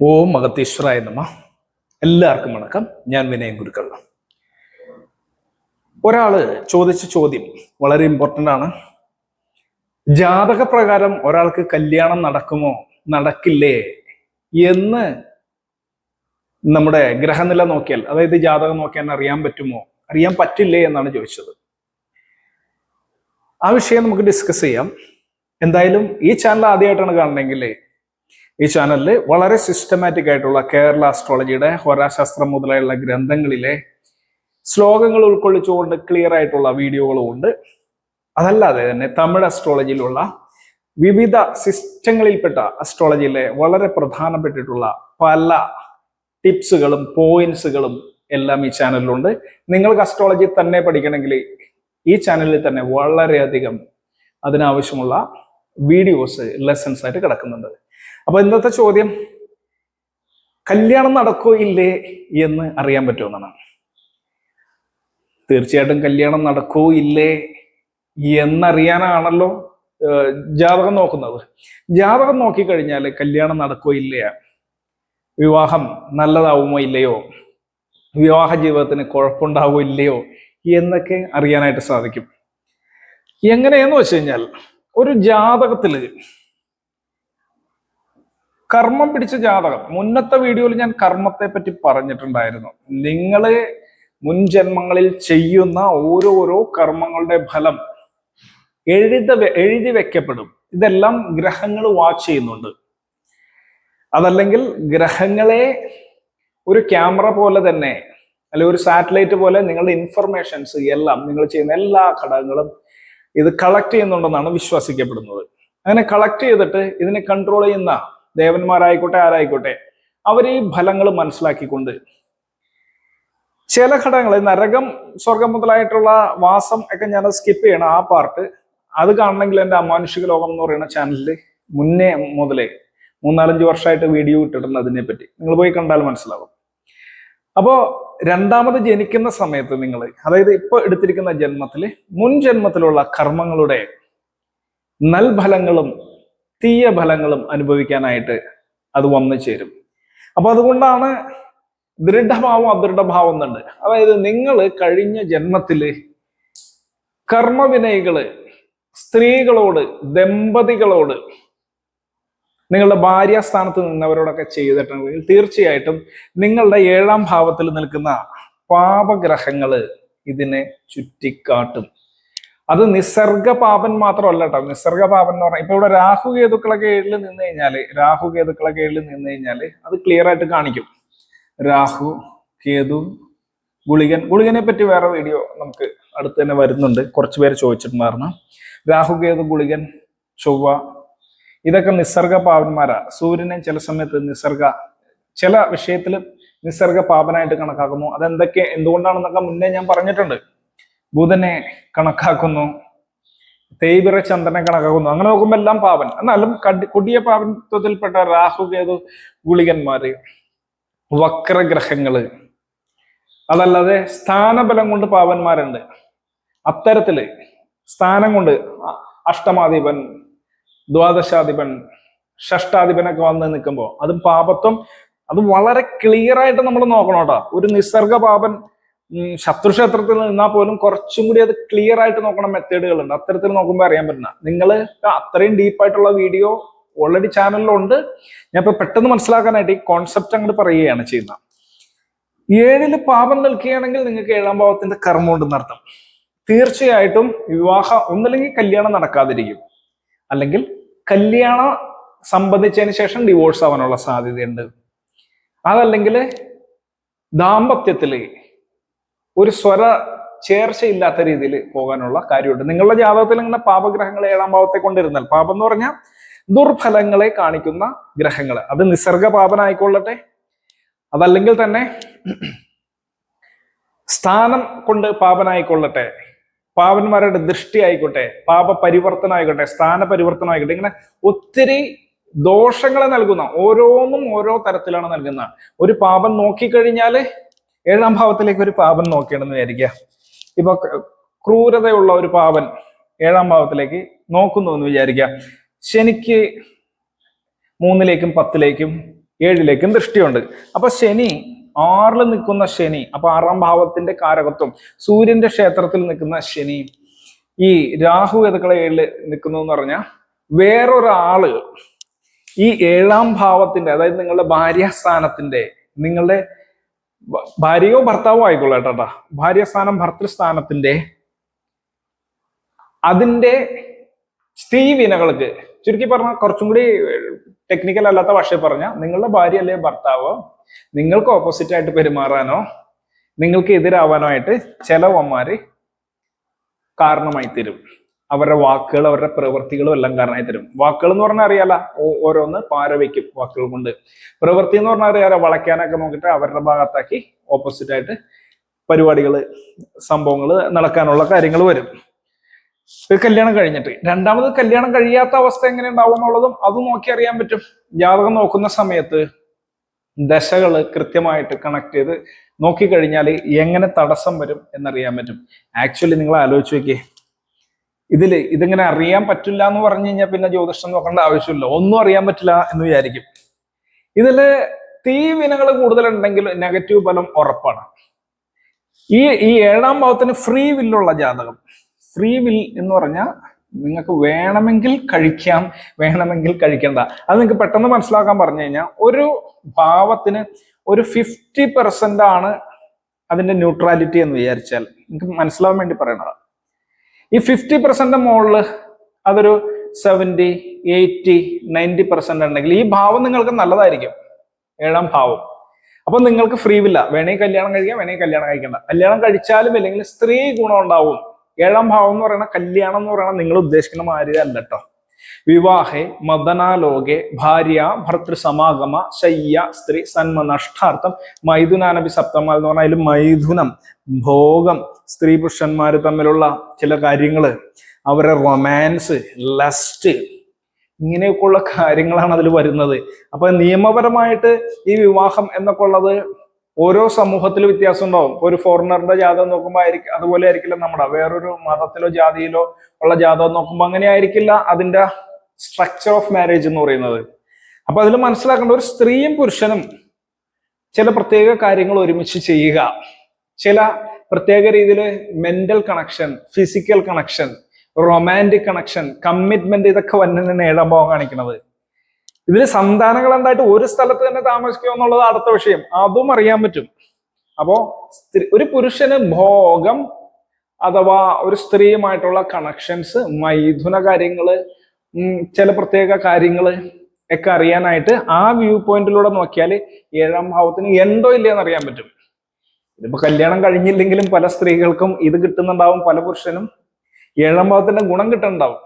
ഓം മകത്തീശ്വരായ നമ. എല്ലാവർക്കും വണക്കം. ഞാൻ വിനയൻ ഗുരുക്കൾ ഒരാൾ ചോദിച്ച ചോദ്യം വളരെ ഇമ്പോർട്ടന്റ് ആണ്. ജാതക പ്രകാരം ഒരാൾക്ക് കല്യാണം നടക്കുമോ നടക്കില്ലേ എന്ന് നമ്മുടെ ഗ്രഹനില നോക്കിയാൽ അതായത് ജാതകം നോക്കിയാൽ അറിയാൻ പറ്റുമോ അറിയാൻ പറ്റില്ലേ എന്നാണ് ചോദിച്ചത്. ആ വിഷയം നമുക്ക് ഡിസ്കസ് ചെയ്യാം. എന്തായാലും ഈ ചാനൽ ആദ്യമായിട്ടാണ് കാണണമെങ്കിൽ ഈ ചാനലിൽ വളരെ സിസ്റ്റമാറ്റിക് ആയിട്ടുള്ള കേരള അസ്ട്രോളജിയുടെ ഹോരാശാസ്ത്രം മുതലായുള്ള ഗ്രന്ഥങ്ങളിലെ ശ്ലോകങ്ങൾ ഉൾക്കൊള്ളിച്ചുകൊണ്ട് ക്ലിയർ ആയിട്ടുള്ള വീഡിയോകളും ഉണ്ട്. അതല്ലാതെ തന്നെ തമിഴ് അസ്ട്രോളജിയിലുള്ള വിവിധ സിസ്റ്റങ്ങളിൽപ്പെട്ട അസ്ട്രോളജിയിലെ വളരെ പ്രധാനപ്പെട്ടിട്ടുള്ള പല ടിപ്സുകളും പോയിന്റ്സുകളും എല്ലാം ഈ ചാനലിലുണ്ട്. നിങ്ങൾക്ക് അസ്ട്രോളജി തന്നെ പഠിക്കണമെങ്കിൽ ഈ ചാനലിൽ തന്നെ വളരെയധികം അതിനാവശ്യമുള്ള വീഡിയോസ് ലെസൺസ് ആയിട്ട് കിടക്കുന്നുണ്ട്. അപ്പൊ ഇന്നത്തെ ചോദ്യം കല്യാണം നടക്കോ ഇല്ലേ എന്ന് അറിയാൻ പറ്റുമെന്നാണ്. തീർച്ചയായിട്ടും കല്യാണം നടക്കോ ഇല്ലേ എന്നറിയാനാണല്ലോ ജാതകം നോക്കുന്നത്. ജാതകം നോക്കിക്കഴിഞ്ഞാൽ കല്യാണം നടക്കോ വിവാഹം നല്ലതാവുമോ ഇല്ലയോ? വിവാഹ ജീവിതത്തിന് കുഴപ്പമുണ്ടാവോ ഇല്ലയോ എന്നൊക്കെ അറിയാനായിട്ട് സാധിക്കും. എങ്ങനെയെന്ന് വെച്ച് കഴിഞ്ഞാൽ ഒരു ജാതകത്തിൽ കർമ്മം പിടിച്ച ജാതകം. മുന്നത്തെ വീഡിയോയിൽ ഞാൻ കർമ്മത്തെ പറ്റി പറഞ്ഞിട്ടുണ്ടായിരുന്നു. നിങ്ങൾ മുൻ ജന്മങ്ങളിൽ ചെയ്യുന്ന ഓരോരോ കർമ്മങ്ങളുടെ ഫലം എഴുത എഴുതി വെക്കപ്പെടും. ഇതെല്ലാം ഗ്രഹങ്ങൾ വാച്ച് ചെയ്യുന്നുണ്ട്. അതല്ലെങ്കിൽ ഗ്രഹങ്ങളെ ഒരു ക്യാമറ പോലെ തന്നെ അല്ലെങ്കിൽ ഒരു സാറ്റലൈറ്റ് പോലെ നിങ്ങളുടെ ഇൻഫർമേഷൻസ് എല്ലാം നിങ്ങൾ ചെയ്യുന്ന എല്ലാ ഘടകങ്ങളും ഇത് കളക്ട് ചെയ്യുന്നുണ്ടെന്നാണ് വിശ്വസിക്കപ്പെടുന്നത്. അങ്ങനെ കളക്ട് ചെയ്തിട്ട് ഇതിനെ കൺട്രോൾ ചെയ്യുന്ന ദേവന്മാരായിക്കോട്ടെ ആരായിക്കോട്ടെ അവർ ഈ ഫലങ്ങൾ മനസ്സിലാക്കിക്കൊണ്ട് ചില ഘടകങ്ങൾ നരകം സ്വർഗം മുതലായിട്ടുള്ള വാസം ഒക്കെ ഞാൻ സ്കിപ്പ് ചെയ്യണം ആ പാർട്ട് അത് കാണണമെങ്കിൽ എന്റെ അമാനുഷിക ലോകം എന്ന് പറയുന്ന ചാനലിൽ മുന്നേ മുതലേ മൂന്നാലഞ്ച് വർഷമായിട്ട് വീഡിയോ ഇട്ടിട്ടുണ്ട് അതിനെപ്പറ്റി. നിങ്ങൾ പോയി കണ്ടാൽ മനസ്സിലാവും. അപ്പോ രണ്ടാമത് ജനിക്കുന്ന സമയത്ത് നിങ്ങൾ അതായത് ഇപ്പൊ എടുത്തിരിക്കുന്ന ജന്മത്തിൽ മുൻ ജന്മത്തിലുള്ള കർമ്മങ്ങളുടെ നൽഫലങ്ങളും തീയ ഫലങ്ങളും അനുഭവിക്കാനായിട്ട് അത് വന്നു ചേരും. അപ്പൊ അതുകൊണ്ടാണ് ദൃഢഭാവം അദൃഢഭാവം എന്നുണ്ട്. അതായത് നിങ്ങൾ കഴിഞ്ഞ ജന്മത്തിൽ കർമ്മവിനയികൾ സ്ത്രീകളോട് ദമ്പതികളോട് നിങ്ങളുടെ ഭാര്യാസ്ഥാനത്ത് നിന്നവരോടൊക്കെ ചെയ്തിട്ടുണ്ടെങ്കിൽ തീർച്ചയായിട്ടും നിങ്ങളുടെ ഏഴാം ഭാവത്തിൽ നിൽക്കുന്ന പാപഗ്രഹങ്ങൾ ഇതിനെ ചുറ്റിക്കാട്ടും. അത് നിസർഗ പാപൻ മാത്രമല്ല കേട്ടോ നിസർഗ പാപൻ എന്ന് പറഞ്ഞാൽ ഇപ്പൊ ഇവിടെ രാഹു കേതുക്കളെ കീഴിൽ നിന്ന് കഴിഞ്ഞാൽ രാഹു കേതുക്കളെ കീഴിൽ നിന്ന് കഴിഞ്ഞാൽ അത് ക്ലിയർ ആയിട്ട് കാണിക്കും. രാഹു കേതു ഗുളികൻ ഗുളികനെ പറ്റി വേറെ വീഡിയോ നമുക്ക് അടുത്ത് തന്നെ വരുന്നുണ്ട്. കുറച്ച് പേര് ചോദിച്ചിട്ടുണ്ടായിരുന്നു രാഹു കേതു ഗുളികൻ ചൊവ്വ ഇതൊക്കെ നിസർഗ പാവന്മാരാ സൂര്യനെ ചില സമയത്ത് നിസർഗ ചില വിഷയത്തിൽ നിസർഗ പാപനായിട്ട് കണക്കാക്കുന്നു. അതെന്തൊക്കെ എന്തുകൊണ്ടാണെന്നൊക്കെ മുന്നേ ഞാൻ പറഞ്ഞിട്ടുണ്ട്. ബുധനെ കണക്കാക്കുന്നു തേയ്വിറ ചന്ദ്രനെ കണക്കാക്കുന്നു. അങ്ങനെ നോക്കുമ്പോൾ എല്ലാം പാപൻ. എന്നാലും കടി കൊടിയ പാപത്വത്തിൽപ്പെട്ട രാഹു കേതു ഗുളികന്മാര് വക്രഗ്രഹങ്ങൾ. അതല്ലാതെ സ്ഥാനബലം കൊണ്ട് പാവന്മാരുണ്ട് അത്തരത്തിൽ സ്ഥാനം കൊണ്ട് അഷ്ടമാധിപൻ ദ്വാദശാധിപൻ ഷഷ്ടാധിപനൊക്കെ വന്ന് നിൽക്കുമ്പോൾ അത് പാപത്വം അത് വളരെ ക്ലിയർ ആയിട്ട് നമ്മൾ നോക്കണം കേട്ടോ. ഒരു നിസർഗ പാപൻ ശത്രുക്ഷേത്രത്തിൽ നിന്നാൽ പോലും കുറച്ചും കൂടി അത് ക്ലിയർ ആയിട്ട് നോക്കണ മെത്തേഡുകൾ ഉണ്ട് അത്തരത്തിൽ നോക്കുമ്പോൾ അറിയാൻ പറ്റുന്ന നിങ്ങൾ അത്രയും ഡീപ്പായിട്ടുള്ള വീഡിയോ ഓൾറെഡി ചാനലിലുണ്ട് ഞാൻ ഇപ്പൊ പെട്ടെന്ന് മനസ്സിലാക്കാനായിട്ട് ഈ കോൺസെപ്റ്റ് അങ്ങോട്ട് പറയുകയാണ് ചെയ്യുന്നത് ഏഴിൽ പാപം നിൽക്കുകയാണെങ്കിൽ നിങ്ങൾക്ക് ഏഴാം ഭാവത്തിന്റെ കർമ്മം ഉണ്ടെന്ന് അർത്ഥം. തീർച്ചയായിട്ടും വിവാഹ ഒന്നില്ലെങ്കിൽ കല്യാണം നടക്കാതിരിക്കും. അല്ലെങ്കിൽ കല്യാണം സംബന്ധിച്ചതിന് ശേഷം ഡിവോഴ്സ് ആവാനുള്ള സാധ്യതയുണ്ട്. അതല്ലെങ്കിൽ ദാമ്പത്യത്തിൽ ഒരു സ്വര ചേർച്ചയില്ലാത്ത രീതിയിൽ പോകാനുള്ള കാര്യമുണ്ട്. നിങ്ങളുടെ ജാതകത്തിൽ ഇങ്ങനെ പാപഗ്രഹങ്ങൾ ഏഴാം ഭാവത്തെ കൊണ്ടിരുന്നാൽ പാപം എന്ന് പറഞ്ഞാൽ ദുർഫലങ്ങളെ കാണിക്കുന്ന ഗ്രഹങ്ങൾ. അത് നിസർഗ പാപനായിക്കൊള്ളട്ടെ അതല്ലെങ്കിൽ തന്നെ സ്ഥാനം കൊണ്ട് പാപനായിക്കൊള്ളട്ടെ. പാവന്മാരുടെ ദൃഷ്ടി ആയിക്കോട്ടെ പാപ പരിവർത്തനം ആയിക്കോട്ടെ സ്ഥാന പരിവർത്തനം ആയിക്കോട്ടെ ഇങ്ങനെ ഒത്തിരി ദോഷങ്ങളെ നൽകുന്ന ഓരോന്നും ഓരോ തരത്തിലാണ് നൽകുന്ന. ഒരു പാപം നോക്കിക്കഴിഞ്ഞാൽ ഏഴാം ഭാവത്തിലേക്ക് ഒരു പാപൻ നോക്കിയാണെന്ന് വിചാരിക്കുക. ഇപ്പൊ ക്രൂരതയുള്ള ഒരു പാവൻ ഏഴാം ഭാവത്തിലേക്ക് നോക്കുന്നു എന്ന് വിചാരിക്കുക. ശനിക്ക് മൂന്നിലേക്കും പത്തിലേക്കും ഏഴിലേക്കും ദൃഷ്ടിയുണ്ട്. അപ്പൊ ശനി ആറിൽ നിൽക്കുന്ന ശനി അപ്പൊ ആറാം ഭാവത്തിന്റെ കാരകത്വം സൂര്യന്റെ ക്ഷേത്രത്തിൽ നിൽക്കുന്ന ശനി ഈ രാഹു ഏതുക്കളെ ഏഴിൽ നിൽക്കുന്നു എന്ന് പറഞ്ഞാൽ വേറൊരാൾ ഈ ഏഴാം ഭാവത്തിന്റെ അതായത് നിങ്ങളുടെ ഭാര്യാസ്ഥാനത്തിന്റെ നിങ്ങളുടെ ഭാര്യയോ ഭർത്താവോ ആയിക്കൊള്ളട്ടെ ഭാര്യ ഭാര്യസ്ഥാനം ഭർത്തൃസ്ഥാനത്തിന്റെ അതിന്റെ സ്ത്രീ വിനകൾക്ക് ചുരുക്കി പറഞ്ഞാൽ കുറച്ചും കൂടി ടെക്നിക്കൽ അല്ലാത്ത ഭാഷയിൽ പറഞ്ഞ നിങ്ങളുടെ ഭാര്യ അല്ലെ ഭർത്താവോ? നിങ്ങൾക്ക് ഓപ്പോസിറ്റ് ആയിട്ട് പെരുമാറാനോ നിങ്ങൾക്ക് എതിരാവാനോ ആയിട്ട് ചെലവന്മാര് കാരണമായി തരും. അവരുടെ വാക്കുകൾ അവരുടെ പ്രവൃത്തികളും എല്ലാം കാരണമായി തരും. വാക്കുകൾ എന്ന് പറഞ്ഞാൽ അറിയാല ഓരോന്ന് പാര വയ്ക്കും വാക്കുകൾ കൊണ്ട്. പ്രവൃത്തി എന്ന് പറഞ്ഞാൽ അറിയാല വളയ്ക്കാനൊക്കെ നോക്കിയിട്ട് അവരുടെ ഭാഗത്താക്കി ഓപ്പോസിറ്റ് ആയിട്ട് പരിപാടികൾ സംഭവങ്ങൾ നടക്കാനുള്ള കാര്യങ്ങൾ വരും. ഒരു കല്യാണം കഴിഞ്ഞിട്ട്. രണ്ടാമത് കല്യാണം കഴിയാത്ത അവസ്ഥ എങ്ങനെ ഉണ്ടാവും എന്നുള്ളതും അത് നോക്കി അറിയാൻ പറ്റും. ജാതകം നോക്കുന്ന സമയത്ത് ദശകൾ കൃത്യമായിട്ട് കണക്ട് ചെയ്ത് നോക്കിക്കഴിഞ്ഞാൽ എങ്ങനെ തടസ്സം വരും എന്നറിയാൻ പറ്റും. ആക്ച്വലി നിങ്ങൾ ആലോചിച്ച് നോക്കിയേ. ഇതിൽ ഇതിങ്ങനെ അറിയാൻ പറ്റില്ല എന്ന് പറഞ്ഞു കഴിഞ്ഞാൽ പിന്നെ ജ്യോതിഷം നോക്കേണ്ട ആവശ്യമില്ല. ഒന്നും അറിയാൻ പറ്റില്ല എന്ന് വിചാരിക്കും. ഇതിൽ തീവിനകൾ കൂടുതലുണ്ടെങ്കിൽ നെഗറ്റീവ് ഫലം ഉറപ്പാണ്. ഈ ഈ ഏഴാം ഭാവത്തിന് ഫ്രീ വില്ലുള്ള ജാതകം. ഫ്രീ വിൽ എന്ന് പറഞ്ഞാൽ നിങ്ങൾക്ക് വേണമെങ്കിൽ കഴിക്കാം വേണമെങ്കിൽ കഴിക്കണ്ട. അത് നിങ്ങൾക്ക് പെട്ടെന്ന് മനസ്സിലാക്കാൻ പറഞ്ഞു കഴിഞ്ഞാൽ ഒരു ഭാവത്തിന് ഒരു ഫിഫ്റ്റി പെർസെന്റ് ആണ് അതിന്റെ ന്യൂട്രാലിറ്റി എന്ന് വിചാരിച്ചാൽ. നിങ്ങൾക്ക് മനസ്സിലാവാൻ വേണ്ടി പറയണതാണ് ഈ ഫിഫ്റ്റി പെർസെന്റ് മുകളിൽ അതൊരു സെവന്റി എയ്റ്റി നയന്റി പെർസെന്റ് ഉണ്ടെങ്കിൽ ഈ ഭാവം നിങ്ങൾക്ക് നല്ലതായിരിക്കും. ഏഴാം ഭാവം. അപ്പൊ നിങ്ങൾക്ക് ഫ്രീ വില്ല. വേണമെങ്കിൽ കല്യാണം കഴിക്കാം വേണമെങ്കിൽ കല്യാണം കഴിക്കണ്ട. കല്യാണം കഴിച്ചാലും ഇല്ലെങ്കിൽ സ്ത്രീ ഗുണം ഉണ്ടാവും. ഏഴാം ഭാവം എന്ന് പറയുന്ന കല്യാണം എന്ന് പറയുന്നത് നിങ്ങൾ ഉദ്ദേശിക്കുന്ന മാതിരി അല്ല കേട്ടോ വിവാഹേ മദനാലോകെ ഭാര്യ ഭർത്തൃ സമാഗമ ശയ്യ സ്ത്രീ സന്മ നഷ്ടാർത്ഥം മൈഥുനാനപി സപ്തമ എന്ന് പറഞ്ഞാൽ അതിൽ മൈഥുനം ഭോഗം സ്ത്രീ പുരുഷന്മാർ തമ്മിലുള്ള ചില കാര്യങ്ങൾ അവരുടെ റൊമാൻസ് ലസ്റ്റ് ഇങ്ങനെയൊക്കെയുള്ള കാര്യങ്ങളാണ് അതിൽ വരുന്നത്. അപ്പൊ നിയമപരമായിട്ട് ഈ വിവാഹം എന്നൊക്കെ ഉള്ളത് ഓരോ സമൂഹത്തിൽ വ്യത്യാസം ഉണ്ടാവും. ഒരു ഫോറിനറിന്റെ ജാതകം നോക്കുമ്പോൾ ആയിരിക്കും അതുപോലെ ആയിരിക്കില്ല നമ്മുടെ. വേറൊരു മതത്തിലോ ജാതിയിലോ ഉള്ള ജാതകം നോക്കുമ്പോൾ അങ്ങനെ ആയിരിക്കില്ല അതിന്റെ സ്ട്രക്ചർ ഓഫ് മാരേജ് എന്ന് പറയുന്നത്. അപ്പൊ അതിൽ മനസ്സിലാക്കേണ്ട ഒരു സ്ത്രീയും പുരുഷനും ചില പ്രത്യേക കാര്യങ്ങൾ ഒരുമിച്ച് ചെയ്യുക. ചില പ്രത്യേക രീതിയിൽ mental connection physical connection romantic connection commitment ഇതൊക്കെ വന്നിട്ടാണ് നേടാൻ പോകാൻ കാണിക്കുന്നത്. ഇതിൽ സന്താനങ്ങൾ എന്തായിട്ട് ഒരു സ്ഥലത്ത് തന്നെ താമസിക്കുക എന്നുള്ളത് അടുത്ത വിഷയം. അതും അറിയാൻ പറ്റും. അപ്പോ ഒരു പുരുഷന് ഭോഗം അഥവാ ഒരു സ്ത്രീയുമായിട്ടുള്ള കണക്ഷൻസ് മൈഥുന കാര്യങ്ങൾ ചില പ്രത്യേക കാര്യങ്ങൾ ഒക്കെ അറിയാനായിട്ട് ആ വ്യൂ പോയിന്റിലൂടെ നോക്കിയാൽ ഏഴാം ഭാവത്തിന് എന്തോ ഇല്ലയെന്ന് അറിയാൻ പറ്റും. ഇതിപ്പോ കല്യാണം കഴിഞ്ഞില്ലെങ്കിലും പല സ്ത്രീകൾക്കും ഇത് കിട്ടുന്നുണ്ടാവും പല പുരുഷനും ഏഴാം ഭാവത്തിന്റെ ഗുണം കിട്ടുന്നുണ്ടാവും.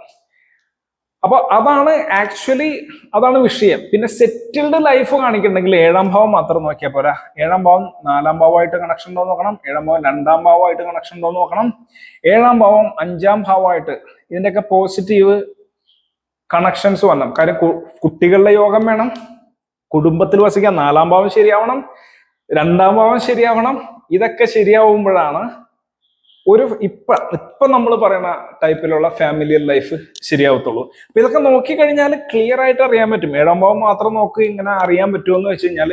അപ്പൊ അതാണ് ആക്ച്വലി അതാണ് വിഷയം. പിന്നെ സെറ്റിൽഡ് ലൈഫ് കാണിക്കണമെങ്കിൽ ഏഴാം ഭാവം മാത്രം നോക്കിയാൽ പോരാ. ഏഴാം ഭാവം നാലാം ഭാവമായിട്ട് കണക്ഷൻ ഉണ്ടോ എന്ന് നോക്കണം. ഏഴാം ഭാവം രണ്ടാം ഭാവമായിട്ട് കണക്ഷൻ ഉണ്ടോ എന്ന് നോക്കണം. ഏഴാം ഭാവം അഞ്ചാം ഭാവമായിട്ട് ഇതിന്റെയൊക്കെ പോസിറ്റീവ് കണക്ഷൻസ് വരണം കാര്യം കുട്ടികളുടെ യോഗം വേണം. കുടുംബത്തിൽ വസിക്കാൻ നാലാം ഭാവം ശരിയാവണം. രണ്ടാം ഭാവം ശരിയാവണം. ഇതൊക്കെ ശരിയാവുമ്പോഴാണ് ഒരു ഇപ്പൊ ഇപ്പൊ നമ്മൾ പറയുന്ന ടൈപ്പിലുള്ള ഫാമിലിയൽ ലൈഫ് ശരിയാവത്തുള്ളൂ. അപ്പൊ ഇതൊക്കെ നോക്കിക്കഴിഞ്ഞാൽ ക്ലിയർ ആയിട്ട് അറിയാൻ പറ്റും. ഏഴാം ഭാവം മാത്രം നോക്കി ഇങ്ങനെ അറിയാൻ പറ്റുമെന്ന് വെച്ച് കഴിഞ്ഞാൽ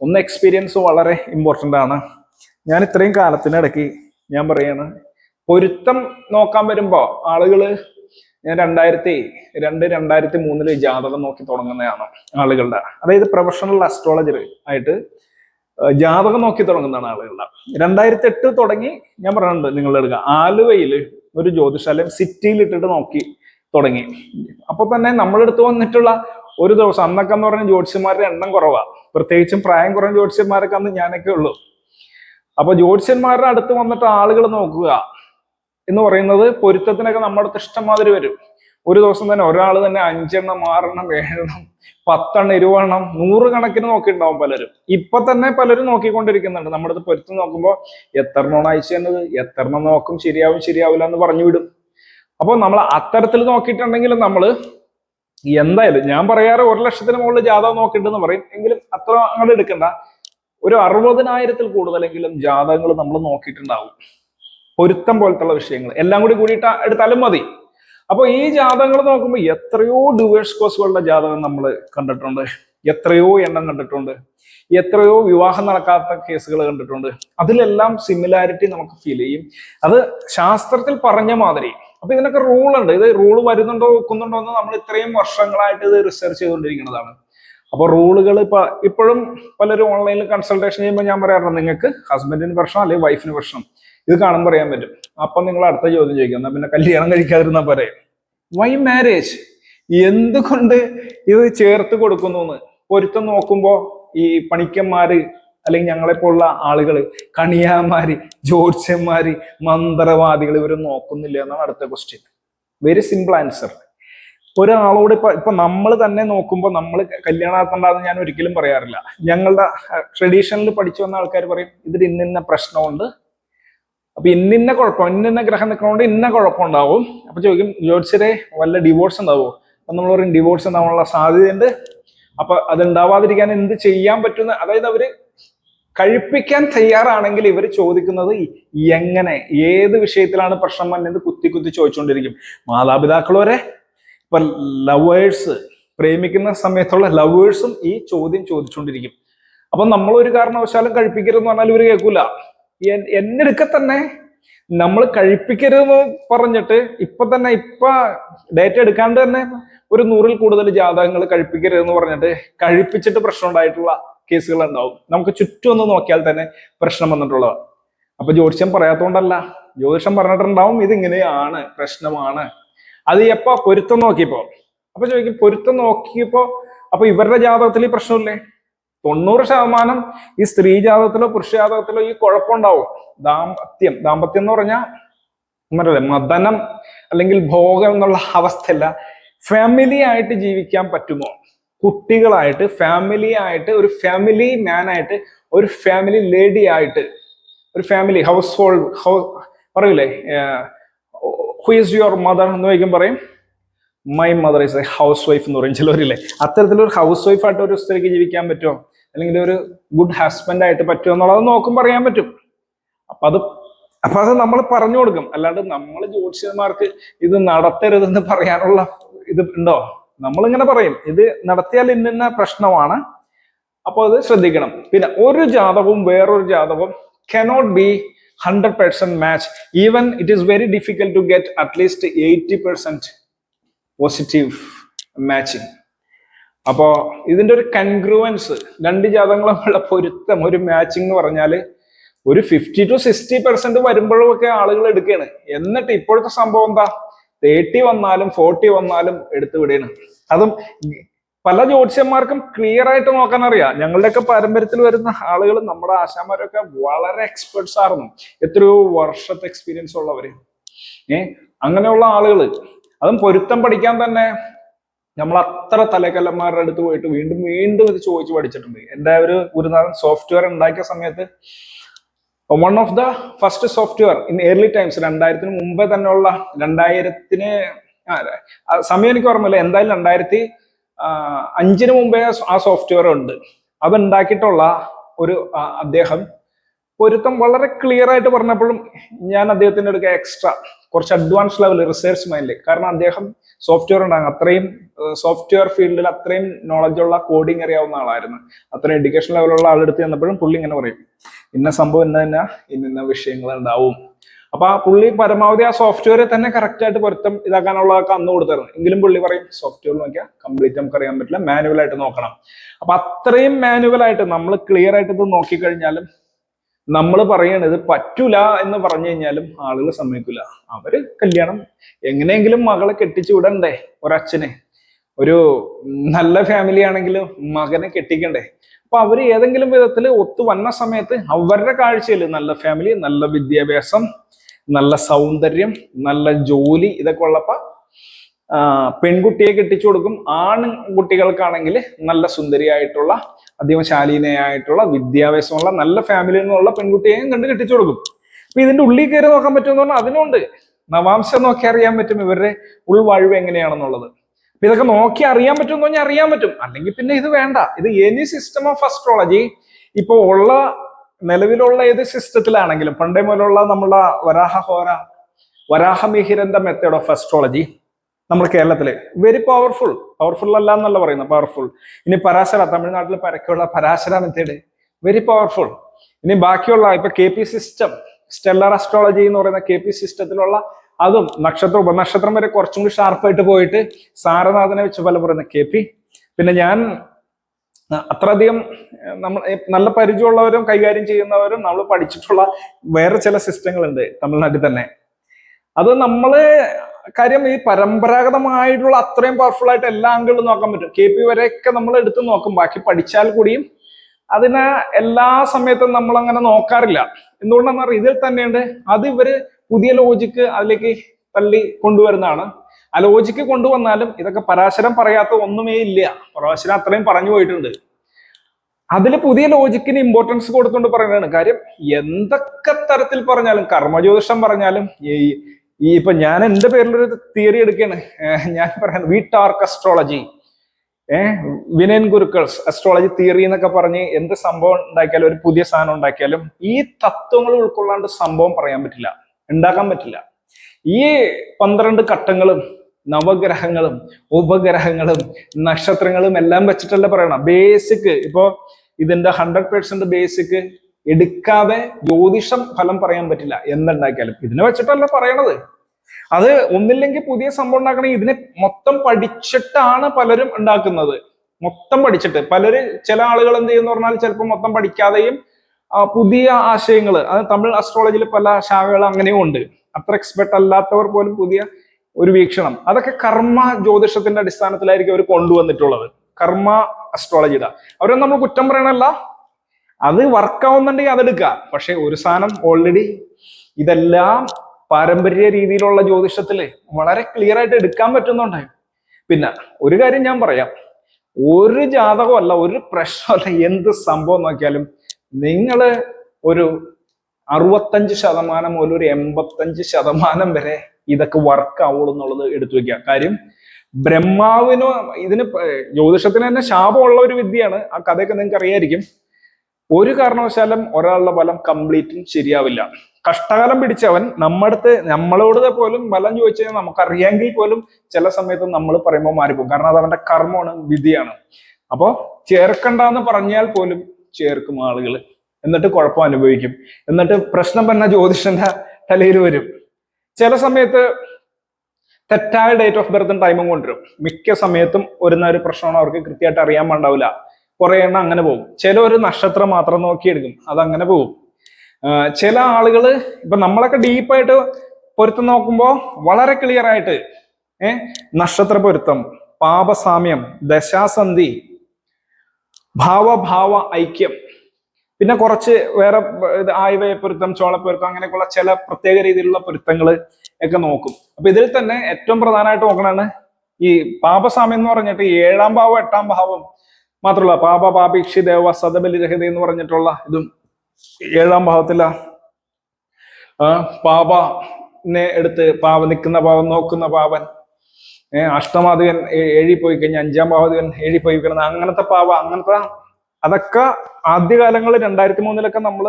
ഒന്ന് എക്സ്പീരിയൻസ് വളരെ ഇമ്പോർട്ടന്റ് ആണ്. ഞാൻ ഇത്രയും കാലത്തിനിടയ്ക്ക് ഞാൻ പറയാണ് പൊരുത്തം നോക്കാൻ വരുമ്പോൾ ആളുകൾ ഞാൻ രണ്ടായിരത്തി രണ്ട് രണ്ടായിരത്തി മൂന്നിൽ ജാതകം നോക്കി തുടങ്ങുന്നതാണ് ആളുകളുടെ. അതായത് പ്രൊഫഷണൽ അസ്ട്രോളജർ ആയിട്ട് ജാതകം നോക്കി തുടങ്ങുന്നതാണ് ആളുകളുടെ. രണ്ടായിരത്തി എട്ട് തുടങ്ങി ഞാൻ പറഞ്ഞിട്ടുണ്ട് നിങ്ങൾ എടുക്കുക ആലുവയിൽ ഒരു ജ്യോതിഷാലയം സിറ്റിയിൽ ഇട്ടിട്ട് നോക്കി തുടങ്ങി. അപ്പൊ തന്നെ നമ്മളെടുത്ത് വന്നിട്ടുള്ള ഒരു ദിവസം അന്നൊക്കെ എന്ന് പറഞ്ഞ ജ്യോതിഷന്മാരുടെ എണ്ണം കുറവാ. പ്രത്യേകിച്ചും പ്രായം കുറഞ്ഞ ജ്യോതിഷന്മാരൊക്കെ അന്ന് ഞാനൊക്കെ ഉള്ളൂ. അപ്പൊ ജ്യോതിഷന്മാരുടെ അടുത്ത് വന്നിട്ട് ആളുകൾ നോക്കുക. എന്ന് പറയുന്നത് പൊരുത്തത്തിനൊക്കെ നമ്മുടെ ഇഷ്ടം ഇഷ്ടംമാതിരി വരും. ഒരു ദിവസം തന്നെ ഒരാൾ തന്നെ അഞ്ചെണ്ണം ആറെണ്ണം ഏഴെണ്ണം പത്തെണ്ണം ഇരുവണ്ണം നൂറ് കണക്കിന് നോക്കിയിട്ടുണ്ടാവും പലരും. ഇപ്പൊ തന്നെ പലരും നോക്കിക്കൊണ്ടിരിക്കുന്നുണ്ട്. നമ്മുടെ അടുത്ത് പൊരുത്തം നോക്കുമ്പോൾ എത്ര എണ്ണം അയച്ചു തന്നത് എത്ര എണ്ണം നോക്കും ശരിയാവും ശരിയാവില്ല എന്ന് പറഞ്ഞു വിടും. അപ്പോൾ നമ്മൾ അത്തരത്തിൽ നോക്കിയിട്ടുണ്ടെങ്കിൽ നമ്മൾ എന്തായാലും ഞാൻ പറയാറ് ഒരു ലക്ഷത്തിന് മുകളിൽ ജാഥ നോക്കിയിട്ടെന്ന് പറയും. എങ്കിലും അത്ര അങ്ങോട്ട് എടുക്കണ്ട. ഒരു അറുപതിനായിരത്തിൽ കൂടുതലെങ്കിലും ജാതകങ്ങൾ നമ്മൾ നോക്കിയിട്ടുണ്ടാവും. പൊരുത്തം പോലത്തുള്ള വിഷയങ്ങൾ. എല്ലാം കൂടി കൂടിയിട്ട് എടുത്താലും മതി. അപ്പോൾ ഈ ജാതകങ്ങൾ നോക്കുമ്പോൾ എത്രയോ ഡിവേഴ്സ് കോഴ്സുകളുടെ ജാതകം നമ്മൾ കണ്ടിട്ടുണ്ട്. എത്രയോ എണ്ണം കണ്ടിട്ടുണ്ട്. എത്രയോ വിവാഹം നടക്കാത്ത കേസുകൾ കണ്ടിട്ടുണ്ട്. അതിലെല്ലാം സിമിലാരിറ്റി നമുക്ക് ഫീൽ ചെയ്യും. അത് ശാസ്ത്രത്തിൽ പറഞ്ഞ മാതിരി. അപ്പൊ ഇതിനൊക്കെ റൂൾ ഉണ്ട്. ഇത് റൂൾ വരുന്നുണ്ടോ വെക്കുന്നുണ്ടോ എന്ന് നമ്മൾ ഇത്രയും വർഷങ്ങളായിട്ട് ഇത് റിസർച്ച് ചെയ്തുകൊണ്ടിരിക്കുന്നതാണ്. അപ്പൊ റൂളുകൾ ഇപ്പൊ ഇപ്പോഴും പലരും ഓൺലൈനിൽ കൺസൾട്ടേഷൻ ചെയ്യുമ്പോൾ ഞാൻ പറയാറുണ്ട് നിങ്ങൾക്ക് ഹസ്ബൻഡിന് പ്രശ്നം അല്ലെങ്കിൽ വൈഫിന് പ്രശ്നം. ഇത് കാണുമ്പോൾ അറിയാൻ പറ്റും. അപ്പം നിങ്ങൾ അടുത്ത ചോദ്യം ചോദിക്കും. എന്നാൽ പിന്നെ കല്യാണം കഴിക്കാതിരുന്നാൽ പോരെ? വൈ മാരേജ് എന്തുകൊണ്ട് ഇത് ചേർത്ത് കൊടുക്കുന്നു എന്ന്? പൊരുത്തം നോക്കുമ്പോൾ ഈ പണിക്കന്മാര് അല്ലെങ്കിൽ ഞങ്ങളെപ്പോലുള്ള ആളുകൾ കണിയാമാര് ജോർജ്യന്മാര് മന്ത്രവാദികൾ ഇവരും നോക്കുന്നില്ല എന്നാണ് അടുത്ത ക്വസ്റ്റ്യൻ വെരി സിമ്പിൾ ആൻസർ ഒരാളോട് ഇപ്പൊ ഇപ്പൊ നമ്മൾ തന്നെ നോക്കുമ്പോൾ നമ്മൾ കല്യാണാർത്ഥണ്ടാന്ന് ഞാൻ ഒരിക്കലും പറയാറില്ല. ഞങ്ങളുടെ ട്രഡീഷണലിൽ പഠിച്ചു വന്ന ആൾക്കാർ പറയും ഇതിൽ ഇന്നിന്ന പ്രശ്നമുണ്ട്. അപ്പൊ ഇന്നിന്ന കുഴപ്പം ഇന്നിന്ന ഗ്രഹം നിൽക്കുന്നതുകൊണ്ട് ഇന്ന കുഴപ്പം ഉണ്ടാവും. അപ്പൊ ചോദിക്കും ജ്യോതിഷരെ വല്ല ഡിവോഴ്സ് ഉണ്ടാവുമോ അപ്പൊ നമ്മൾ പറയും ഡിവോഴ്സ് ഉണ്ടാവാനുള്ള സാധ്യതയുണ്ട്. അപ്പൊ അത് ഉണ്ടാവാതിരിക്കാൻ എന്ത് ചെയ്യാൻ പറ്റുന്ന അതായത് അവർ കഴിപ്പിക്കാൻ തയ്യാറാണെങ്കിൽ ഇവർ ചോദിക്കുന്നത് എങ്ങനെ ഏത് വിഷയത്തിലാണ് പ്രശ്നം വന്നത് കുത്തി കുത്തി ചോദിച്ചുകൊണ്ടിരിക്കും. മാതാപിതാക്കൾ വരെ ഇപ്പൊ ലവേഴ്സ് പ്രേമിക്കുന്ന സമയത്തുള്ള ലവേഴ്സും ഈ ചോദ്യം ചോദിച്ചുകൊണ്ടിരിക്കും. അപ്പൊ നമ്മൾ ഒരു കാരണവശാലും കഴിപ്പിക്കരുതെന്ന് പറഞ്ഞാൽ ഇവർ കേൾക്കൂല. എന്നെടുക്ക തന്നെ നമ്മൾ കഴിപ്പിക്കരുതെന്ന് പറഞ്ഞിട്ട് ഇപ്പൊ തന്നെ ഇപ്പൊ ഡേറ്റ എടുക്കാണ്ട് തന്നെ ഒരു നൂറിൽ കൂടുതൽ ജാതകങ്ങൾ കഴിപ്പിക്കരുതെന്ന് പറഞ്ഞിട്ട് കഴിപ്പിച്ചിട്ട് പ്രശ്നം ഉണ്ടായിട്ടുള്ള കേസുകൾ ഉണ്ടാവും നമുക്ക് ചുറ്റും ഒന്ന് നോക്കിയാൽ തന്നെ പ്രശ്നം വന്നിട്ടുള്ളതാണ് അപ്പൊ ജ്യോതിഷം പറയാത്തോണ്ടല്ല. ജ്യോതിഷം പറഞ്ഞിട്ടുണ്ടാവും ഇതിങ്ങനെയാണ് പ്രശ്നമാണ്. അത് എപ്പോ പൊരുത്തം നോക്കിയപ്പോ? അപ്പൊ ചോദിക്കും പൊരുത്തം നോക്കിയപ്പോ അപ്പൊ ഇവരുടെ ജാതകത്തിൽ ഈ പ്രശ്നമില്ലേ? തൊണ്ണൂറ് ശതമാനം ഈ സ്ത്രീ ജാതകത്തിലോ പുരുഷ ഈ കുഴപ്പമുണ്ടാവും. ദാമ്പത്യം. ദാമ്പത്യം എന്ന് പറഞ്ഞാൽ മറ്റേ മദനം അല്ലെങ്കിൽ ഭോഗം എന്നുള്ള അവസ്ഥയല്ല. ഫാമിലി ആയിട്ട് ജീവിക്കാൻ പറ്റുമോ? കുട്ടികളായിട്ട് ഫാമിലി ആയിട്ട് ഒരു ഫാമിലി മാൻ ആയിട്ട് ഒരു ഫാമിലി ലേഡി ആയിട്ട് ഒരു ഫാമിലി ഹൗസ് ഹോൾഡ് ഹൗ പറയൂലേ ഹു ഈസ് യുവർ മദർ എന്ന് ചോദിക്കും പറയും? My mother is a housewife എന്ന് പറയും ചിലവരില്ലേ. അത്തരത്തിലൊരു ഹൗസ് വൈഫ് ആയിട്ട് ഒരു സ്ത്രീക്ക് ജീവിക്കാൻ പറ്റുമോ? അല്ലെങ്കിൽ ഒരു ഗുഡ് ഹസ്ബൻഡ് ആയിട്ട് പറ്റുമോ എന്നുള്ളത് നോക്കുമ്പോൾ അറിയാൻ പറ്റും. അപ്പൊ അത് അപ്പൊ അത് നമ്മൾ പറഞ്ഞു കൊടുക്കും. അല്ലാണ്ട് നമ്മൾ ജ്യോതിഷന്മാർക്ക് ഇത് നടത്തരുതെന്ന് പറയാനുള്ള ഇത് ഉണ്ടോ? നമ്മളിങ്ങനെ പറയും. ഇത് നടത്തിയാൽ ഇന്ന പ്രശ്നമാണ്. അപ്പോൾ അത് ശ്രദ്ധിക്കണം. പിന്നെ ഒരു ജാതകവും വേറൊരു ജാതകവും cannot be hundred percent match even it is very difficult to get at least eighty percent positive matching അപ്പോ ഇതിന്റെ ഒരു കൺഗ്രൂവൻസ് രണ്ട് ജാതകങ്ങളുമുള്ള പൊരുത്തം ഒരു മാച്ചിങ് എന്ന് പറഞ്ഞാൽ ഒരു ഫിഫ്റ്റി ടു സിക്സ്റ്റി പെർസെന്റ് വരുമ്പോഴൊക്കെ ആളുകൾ എടുക്കുകയാണ്. എന്നിട്ട് ഇപ്പോഴത്തെ സംഭവം എന്താ? തേർട്ടി വന്നാലും ഫോർട്ടി വന്നാലും എടുത്തു വിടുകയാണ്. അതും പല ജ്യോതിഷന്മാർക്കും ക്ലിയർ ആയിട്ട് നോക്കാൻ അറിയാം. ഞങ്ങളുടെയൊക്കെ പാരമ്പര്യത്തിൽ വരുന്ന ആളുകൾ നമ്മുടെ ആശാന്മാരൊക്കെ വളരെ എക്സ്പെർട്സ് ആയിരുന്നു. എത്രയോ വർഷത്തെ എക്സ്പീരിയൻസ് ഉള്ളവര്. ഏഹ് അങ്ങനെയുള്ള ആളുകൾ അതും പൊരുത്തം പഠിക്കാൻ തന്നെ നമ്മൾ അത്ര തലക്കല്ലന്മാരുടെ അടുത്ത് പോയിട്ട് വീണ്ടും വീണ്ടും ഇത് ചോദിച്ചു പഠിച്ചിട്ടുണ്ട്. എന്റെ ഒരു ഗുരുനാഥൻ സോഫ്റ്റ്വെയർ ഉണ്ടാക്കിയ സമയത്ത് one of the first software in early times രണ്ടായിരത്തിന് മുമ്പേ ഉള്ള രണ്ടായിരത്തിന് സമയം എനിക്ക് ഓർമ്മയില്ല. എന്തായാലും രണ്ടായിരത്തി അഞ്ചിന് മുമ്പേ ആ സോഫ്റ്റ്വെയർ ഉണ്ട്. അത് ഉണ്ടാക്കിയിട്ടുള്ള ഒരു അദ്ദേഹം പൊരുത്തം വളരെ ക്ലിയർ ആയിട്ട് പറഞ്ഞപ്പോഴും ഞാൻ അദ്ദേഹത്തിന്റെ അടുക്ക എക്സ്ട്രാ കുറച്ച് അഡ്വാൻസ് ലെവൽ റിസർച്ച് മൈൻഡിൽ കാരണം അദ്ദേഹം സോഫ്റ്റ്വെയർ ഉണ്ടാകും അത്രയും സോഫ്റ്റ്വെയർ ഫീൽഡിൽ അത്രയും നോളജുള്ള കോഡിങ് അറിയാവുന്ന ആളായിരുന്നു. അത്രയും എഡ്യൂക്കേഷൻ ലെവലുള്ള ആളെടുത്ത് ചെന്നപ്പോഴും പുള്ളി ഇങ്ങനെ പറയും ഇന്ന സംഭവം ഇന്ന തന്നെ ഇന്ന വിഷയങ്ങൾ ഉണ്ടാവും. അപ്പൊ ആ പുള്ളി പരമാവധി ആ സോഫ്റ്റ്വെയർ തന്നെ കറക്റ്റ് ആയിട്ട് പൊരുത്തം ഇതാക്കാനുള്ളതൊക്കെ അന്ന് കൊടുത്തായിരുന്നു. എങ്കിലും പുള്ളി പറയും സോഫ്റ്റ്വെയർ നോക്കിയാൽ കംപ്ലീറ്റ് നമുക്ക് അറിയാൻ പറ്റില്ല മാനുവൽ ആയിട്ട് നോക്കണം. അപ്പൊ അത്രയും മാനുവൽ ആയിട്ട് നമ്മൾ ക്ലിയർ ആയിട്ട് ഇത് നോക്കിക്കഴിഞ്ഞാലും നമ്മൾ പറയണത് പറ്റൂല എന്ന് പറഞ്ഞു കഴിഞ്ഞാലും ആളുകൾ സമ്മതിക്കില്ല അവർ കല്യാണം എങ്ങനെയെങ്കിലും മകളെ കെട്ടിച്ചു വിടണ്ടേ ഒരച്ഛനെ. ഒരു നല്ല ഫാമിലി ആണെങ്കിലും മകനെ കെട്ടിക്കണ്ടേ. അപ്പൊ അവർ ഏതെങ്കിലും വിധത്തിൽ ഒത്തു വന്ന സമയത്ത് അവരുടെ കാഴ്ചയിൽ നല്ല ഫാമിലി നല്ല വിദ്യാഭ്യാസം നല്ല സൗന്ദര്യം നല്ല ജോലി ഇതൊക്കെ ഉള്ളപ്പോ പെൺകുട്ടിയെ കെട്ടിച്ചു കൊടുക്കും. ആൺകുട്ടികൾക്കാണെങ്കിൽ നല്ല സുന്ദരിയായിട്ടുള്ള അധികം ശാലീനയായിട്ടുള്ള വിദ്യാഭ്യാസമുള്ള നല്ല ഫാമിലിയിൽ നിന്നുള്ള പെൺകുട്ടിയെയും കണ്ട് കെട്ടിച്ചു കൊടുക്കും. അപ്പൊ ഇതിന്റെ ഉള്ളിൽ കയറി നോക്കാൻ പറ്റുമെന്ന് പറഞ്ഞാൽ അതിനുണ്ട്. നവാംശം നോക്കി അറിയാൻ പറ്റും ഇവരുടെ ഉൾവാഴ്വ് എങ്ങനെയാണെന്നുള്ളത്. അപ്പൊ ഇതൊക്കെ നോക്കി അറിയാൻ പറ്റുമെന്ന് പറഞ്ഞാൽ അറിയാൻ പറ്റും. അല്ലെങ്കിൽ പിന്നെ ഇത് വേണ്ട. ഇത് എനി സിസ്റ്റം ഓഫ് അസ്ട്രോളജി ഇപ്പൊ ഉള്ള നിലവിലുള്ള ഏത് സിസ്റ്റത്തിലാണെങ്കിലും പണ്ടേ മുതലുള്ള നമ്മളെ വരാഹ ഹോര വരാഹമിഹിരന്റെ മെത്തേഡ് ഓഫ് അസ്ട്രോളജി നമ്മുടെ കേരളത്തിൽ. വെരി പവർഫുൾ പവർഫുൾ അല്ല എന്നല്ല പറയുന്നത്. പവർഫുൾ ഇനി പരാശര തമിഴ്നാട്ടിൽ പരക്കെയുള്ള പരാശര മെത്തേഡ് വെരി പവർഫുൾ ഇനി ബാക്കിയുള്ള ഇപ്പൊ K P system stellar astrology എന്ന് പറയുന്ന കെ പി സിസ്റ്റത്തിലുള്ള അതും നക്ഷത്രം ഉപനക്ഷത്രം വരെ കുറച്ചും കൂടി ഷാർപ്പായിട്ട് പോയിട്ട് സാരനാഥനെ വെച്ച് പല പറയുന്ന കെ പി പിന്നെ ഞാൻ അത്രയധികം നമ്മൾ നല്ല പരിചയമുള്ളവരും കൈകാര്യം ചെയ്യുന്നവരും നമ്മൾ പഠിച്ചിട്ടുള്ള വേറെ ചില സിസ്റ്റങ്ങളുണ്ട് തമിഴ്നാട്ടിൽ തന്നെ. അത് നമ്മൾ കാര്യം ഈ പരമ്പരാഗതമായിട്ടുള്ള അത്രയും പവർഫുൾ ആയിട്ട് എല്ലാ ആംഗിളിലും നോക്കാൻ പറ്റും. കെ പി വരെയൊക്കെ നമ്മൾ എടുത്ത് നോക്കും. ബാക്കി പഠിച്ചാൽ കൂടിയും അതിനെ എല്ലാ സമയത്തും നമ്മൾ അങ്ങനെ നോക്കാറില്ല. എന്തുകൊണ്ടാന്ന് പറഞ്ഞാൽ ഇതിൽ തന്നെയുണ്ട്. അത് ഇവർ പുതിയ ലോജിക്ക് അതിലേക്ക് തള്ളി കൊണ്ടുവരുന്നതാണ്. ആ ലോജിക്ക് കൊണ്ടുവന്നാലും ഇതൊക്കെ പരാശരം പറയാത്ത ഒന്നുമേ ഇല്ല. പരാശരം അത്രയും പറഞ്ഞു പോയിട്ടുണ്ട്. അതിൽ പുതിയ ലോജിക്കിന് ഇമ്പോർട്ടൻസ് കൊടുത്തുകൊണ്ട് പറയുന്നതാണ്. കാര്യം എന്തൊക്കെ തരത്തിൽ പറഞ്ഞാലും കർമ്മജ്യോതിഷം പറഞ്ഞാലും ഈ ഈ ഇപ്പൊ ഞാൻ എന്റെ പേരിലൊരു തിയറി എടുക്കുകയാണ് ഞാൻ പറയാൻ വീട്ടാർക്ക് അസ്ട്രോളജി ഏഹ് വിനയൻ ഗുരുക്കൾസ് അസ്ട്രോളജി തിയറി എന്നൊക്കെ പറഞ്ഞ് എന്ത് സംഭവം ഉണ്ടാക്കിയാലും ഒരു പുതിയ സാധനം ഉണ്ടാക്കിയാലും ഈ തത്വങ്ങൾ ഉൾക്കൊള്ളാണ്ട് സംഭവം പറയാൻ പറ്റില്ല. ഉണ്ടാക്കാൻ പറ്റില്ല. ഈ പന്ത്രണ്ട് ഘട്ടങ്ങളും നവഗ്രഹങ്ങളും ഉപഗ്രഹങ്ങളും നക്ഷത്രങ്ങളും എല്ലാം വെച്ചിട്ടല്ല പറയണം. ബേസിക് ഇപ്പോ ഇതിന്റെ ഹൺഡ്രഡ് പേഴ്സെന്റ് ബേസിക് എടുക്കാതെ ജ്യോതിഷം ഫലം പറയാൻ പറ്റില്ല എന്തുണ്ടാക്കിയാലും ഇതിനെ വെച്ചിട്ടല്ല പറയണത്. അത് ഒന്നില്ലെങ്കിൽ പുതിയ സംഭവം ഉണ്ടാക്കണേ ഇതിനെ മൊത്തം പഠിച്ചിട്ടാണ് പലരും ഉണ്ടാക്കുന്നത്. മൊത്തം പഠിച്ചിട്ട്. പലര് ചില ആളുകൾ എന്ത് ചെയ്യുന്ന പറഞ്ഞാൽ ചിലപ്പോൾ മൊത്തം പഠിക്കാതെയും പുതിയ ആശയങ്ങൾ അത് തമിഴ് അസ്ട്രോളജിയിൽ പല ശാഖകൾ അങ്ങനെയും ഉണ്ട്. അത്ര എക്സ്പെർട്ട് അല്ലാത്തവർ പോലും പുതിയ ഒരു വീക്ഷണം. അതൊക്കെ കർമ്മ ജ്യോതിഷത്തിന്റെ അടിസ്ഥാനത്തിലായിരിക്കും അവർ കൊണ്ടുവന്നിട്ടുള്ളത്. കർമ്മ അസ്ട്രോളജിയുടെ അവരെ നമ്മൾ കുറ്റം പറയണല്ല അത് വർക്കാവുന്നുണ്ടെങ്കിൽ അതെടുക്കുക പക്ഷെ ഒരു സാധനം ഓൾറെഡി ഇതെല്ലാം പാരമ്പര്യ രീതിയിലുള്ള ജ്യോതിഷത്തിൽ വളരെ ക്ലിയർ ആയിട്ട് എടുക്കാൻ പറ്റുന്നുണ്ട്. പിന്നെ ഒരു കാര്യം ഞാൻ പറയാം. ഒരു ജാതകമല്ല ഒരു പ്രശ്നമല്ല എന്ത് സംഭവം നോക്കിയാലും നിങ്ങൾ ഒരു അറുപത്തഞ്ച് ശതമാനം മുതൽ ഒരു എൺപത്തഞ്ച് ശതമാനം വരെ ഇതൊക്കെ വർക്ക് ആവുള്ളൂ എന്നുള്ളത് എടുത്തു വെക്കുക. കാര്യം ബ്രഹ്മാവിനോ ഇതിന് ജ്യോതിഷത്തിന് തന്നെ ശാപമുള്ള ഒരു വിദ്യയാണ്. ആ കഥയൊക്കെ നിങ്ങൾക്ക് അറിയായിരിക്കും ഒരു കാരണവശാലും ഒരാളുടെ ബലം കംപ്ലീറ്റും ശരിയാവില്ല. കഷ്ടകാലം പിടിച്ചവൻ നമ്മടുത്ത് നമ്മളോട് പോലും ബലം ചോദിച്ചു കഴിഞ്ഞാൽ നമുക്കറിയാമെങ്കിൽ പോലും ചില സമയത്ത് നമ്മൾ പറയുമ്പോൾ മാറിപ്പോകും. കാരണം അത് അവന്റെ കർമ്മമാണ് വിധിയാണ്. അപ്പോ ചേർക്കണ്ടെന്ന് പറഞ്ഞാൽ പോലും ചേർക്കും ആളുകൾ. എന്നിട്ട് കുഴപ്പം അനുഭവിക്കും. എന്നിട്ട് പ്രശ്നം പറഞ്ഞ ജ്യോതിഷന്റെ തലയിൽ വരും. ചില സമയത്ത് തെറ്റായ ഡേറ്റ് ഓഫ് ബർത്തും ടൈമും കൊണ്ടുവരും. മിക്ക സമയത്തും വരുന്ന ഒരു പ്രശ്നമാണ് അവർക്ക് കൃത്യമായിട്ട് അറിയാൻ പാണ്ടാവില്ല കുറെ എണ്ണം അങ്ങനെ പോകും. ചില ഒരു നക്ഷത്രം മാത്രം നോക്കിയെടുക്കും. അങ്ങനെ പോകും. ചില ആളുകൾ ഇപ്പൊ നമ്മളൊക്കെ ഡീപ്പായിട്ട് പൊരുത്തം നോക്കുമ്പോൾ വളരെ ക്ലിയർ ആയിട്ട് ഏർ നക്ഷത്ര പൊരുത്തം പാപസാമ്യം ദശാസന്ധി ഭാവഭാവ ഐക്യം പിന്നെ കുറച്ച് വേറെ ആയവയ പൊരുത്തം ചോളപ്പൊരുത്തം അങ്ങനെയൊക്കെയുള്ള ചില പ്രത്യേക രീതിയിലുള്ള പൊരുത്തങ്ങൾ ഒക്കെ നോക്കും. അപ്പൊ ഇതിൽ തന്നെ ഏറ്റവും പ്രധാനമായിട്ട് നോക്കണാണ് ഈ പാപസാമ്യം എന്ന് പറഞ്ഞിട്ട് ഏഴാം ഭാവം എട്ടാം ഭാവം മാത്രമല്ല പാപ പാപീക്ഷി ദേവ സതബലിരഹിത എന്ന് പറഞ്ഞിട്ടുള്ള ഇതും ഏഴാം ഭാവത്തില. പാപനെ എടുത്ത് പാവ നിൽക്കുന്ന പാവം നോക്കുന്ന പാവൻ ഏഹ് അഷ്ടമാധികൻ ഏഴി പോയി കഴിഞ്ഞാൽ അഞ്ചാം ഭാവധികൻ ഏഴി പോയി അങ്ങനത്തെ പാവ അങ്ങനത്തെ അതൊക്കെ ആദ്യകാലങ്ങളിൽ രണ്ടായിരത്തി മൂന്നിലൊക്കെ നമ്മൾ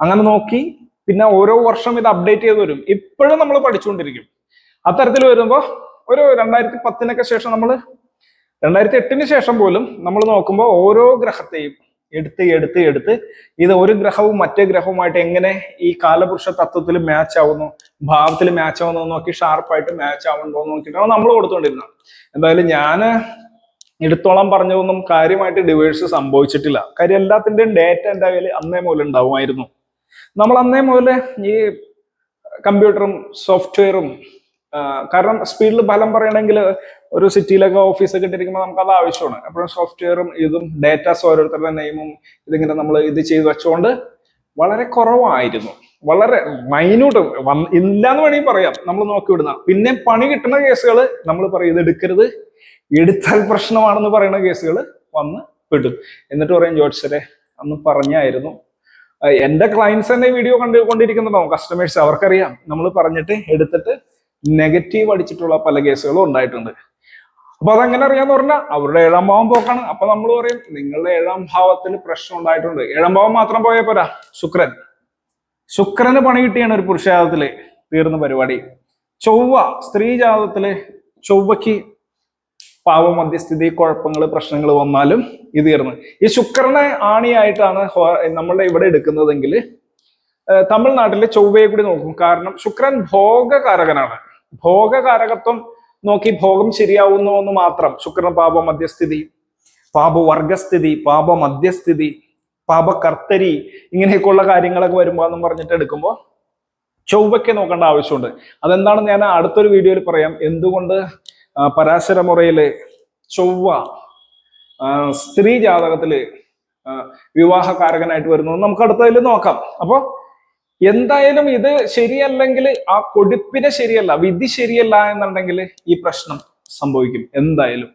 അങ്ങനെ നോക്കി പിന്നെ ഓരോ വർഷം ഇത് അപ്ഡേറ്റ് ചെയ്ത് വരും. ഇപ്പോഴും നമ്മൾ പഠിച്ചുകൊണ്ടിരിക്കും. അത്തരത്തിൽ വരുമ്പോൾ ഒരു രണ്ടായിരത്തി പത്തിനൊക്കെ ശേഷം നമ്മൾ രണ്ടായിരത്തി എട്ടിന് ശേഷം പോലും നമ്മൾ നോക്കുമ്പോൾ ഓരോ ഗ്രഹത്തെയും എടുത്ത് എടുത്ത് എടുത്ത് ഇത് ഒരു ഗ്രഹവും മറ്റേ ഗ്രഹവുമായിട്ട് എങ്ങനെ ഈ കാലപുരുഷ തത്വത്തിൽ മാച്ച് ആവുന്നു ഭാവത്തിൽ മാച്ച് ആവുന്നു നോക്കി ഷാർപ്പായിട്ട് മാച്ച് ആവുന്നുണ്ടോ എന്ന് നോക്കിയിട്ടാണ് നമ്മൾ കൊടുത്തുകൊണ്ടിരുന്നത് എന്തായാലും ഞാൻ എടുത്തോളം പറഞ്ഞതൊന്നും കാര്യമായിട്ട് ഡിവേഴ്സ് സംഭവിച്ചിട്ടില്ല. കാര്യം എല്ലാത്തിന്റെയും ഡേറ്റ എന്റെ കയ്യിൽ അന്നേ മുതൽ ഉണ്ടാവുമായിരുന്നു. നമ്മൾ അന്നേ മുതൽ ഈ കമ്പ്യൂട്ടറും സോഫ്റ്റ്വെയറും കാരണം സ്പീഡിൽ ഫലം പറയണമെങ്കിൽ ഒരു സിറ്റിയിലൊക്കെ ഓഫീസൊക്കെ ഇട്ടിരിക്കുമ്പോൾ നമുക്ക് അത് ആവശ്യമാണ്. എപ്പോഴും സോഫ്റ്റ്വെയറും ഇതും ഡേറ്റാസ് ഓരോരുത്തരുടെ നെയിമും ഇതിങ്ങനെ നമ്മൾ ഇത് ചെയ്ത് വെച്ചുകൊണ്ട് വളരെ കുറവായിരുന്നു. വളരെ മൈന്യൂട്ട് ഇല്ല എന്ന് വേണമെങ്കിൽ പറയാം. നമ്മൾ നോക്കി വിടുന്ന. പിന്നെ പണി കിട്ടുന്ന കേസുകൾ നമ്മൾ പറയും ഇത് എടുക്കരുത്. എടുത്താൽ പ്രശ്നമാണെന്ന് പറയുന്ന കേസുകൾ വന്ന് പെടും എന്നിട്ട് പറയും ജോത്സരെ അന്ന് പറഞ്ഞായിരുന്നു. എന്റെ ക്ലയൻസ് തന്നെ വീഡിയോ കണ്ടുകൊണ്ടിരിക്കുന്നുണ്ടാവും കസ്റ്റമേഴ്സ് അവർക്കറിയാം. നമ്മൾ പറഞ്ഞിട്ട് എടുത്തിട്ട് നെഗറ്റീവ് അടിച്ചിട്ടുള്ള പല കേസുകളും ഉണ്ടായിട്ടുണ്ട്. അപ്പൊ അതെങ്ങനെ അറിയാന്ന് പറഞ്ഞാൽ അവരുടെ ഏഴാം ഭാവം പോക്കാണ്. അപ്പൊ നമ്മൾ പറയും നിങ്ങളുടെ ഏഴാം ഭാവത്തിന് പ്രശ്നം ഉണ്ടായിട്ടുണ്ട്. ഏഴാം ഭാവം മാത്രം പോയാൽ പോരാ. ശുക്രൻ. ശുക്രന് പണി കിട്ടിയാണ് ഒരു പുരുഷജാതത്തിൽ തീർന്ന പരിപാടി. ചൊവ്വ സ്ത്രീ ജാതത്തിൽ ചൊവ്വയ്ക്ക് പാവമധ്യസ്ഥിതി കുഴപ്പങ്ങൾ പ്രശ്നങ്ങൾ വന്നാലും ഇത് തീർന്ന്. ഈ ശുക്രനെ ആണിയായിട്ടാണ് നമ്മളുടെ ഇവിടെ എടുക്കുന്നതെങ്കിൽ തമിഴ്നാട്ടിലെ ചൊവ്വയെ കൂടി നോക്കും. കാരണം ശുക്രൻ ഭോഗകാരകനാണ്. ഭോഗകാരകത്വം നോക്കി ഭോഗം ശരിയാവുന്നു എന്ന് മാത്രം. ശുക്രൻ പാപ മധ്യസ്ഥിതി പാപവർഗസ്ഥിതി പാപ മധ്യസ്ഥിതി പാപകർത്തരി ഇങ്ങനെയൊക്കെയുള്ള കാര്യങ്ങളൊക്കെ വരുമ്പോ എന്ന് പറഞ്ഞിട്ട് എടുക്കുമ്പോൾ ചൊവ്വയ്ക്ക് നോക്കേണ്ട ആവശ്യമുണ്ട്. അതെന്താണ് ഞാൻ അടുത്തൊരു വീഡിയോയിൽ പറയാം. എന്തുകൊണ്ട് പരാശരമുറയിൽ പരാശര മുറയിൽ ചൊവ്വ സ്ത്രീ ജാതകത്തിൽ വിവാഹകാരകനായിട്ട് വരുന്നത് നമുക്ക് അടുത്തതിൽ നോക്കാം. അപ്പോ എന്തായാലും ഇത് ശരിയല്ലെങ്കിൽ ആ കൊടുപ്പിനെ ശരിയല്ല വിധി ശരിയല്ല എന്നുണ്ടെങ്കിൽ ഈ പ്രശ്നം സംഭവിക്കും എന്തായാലും.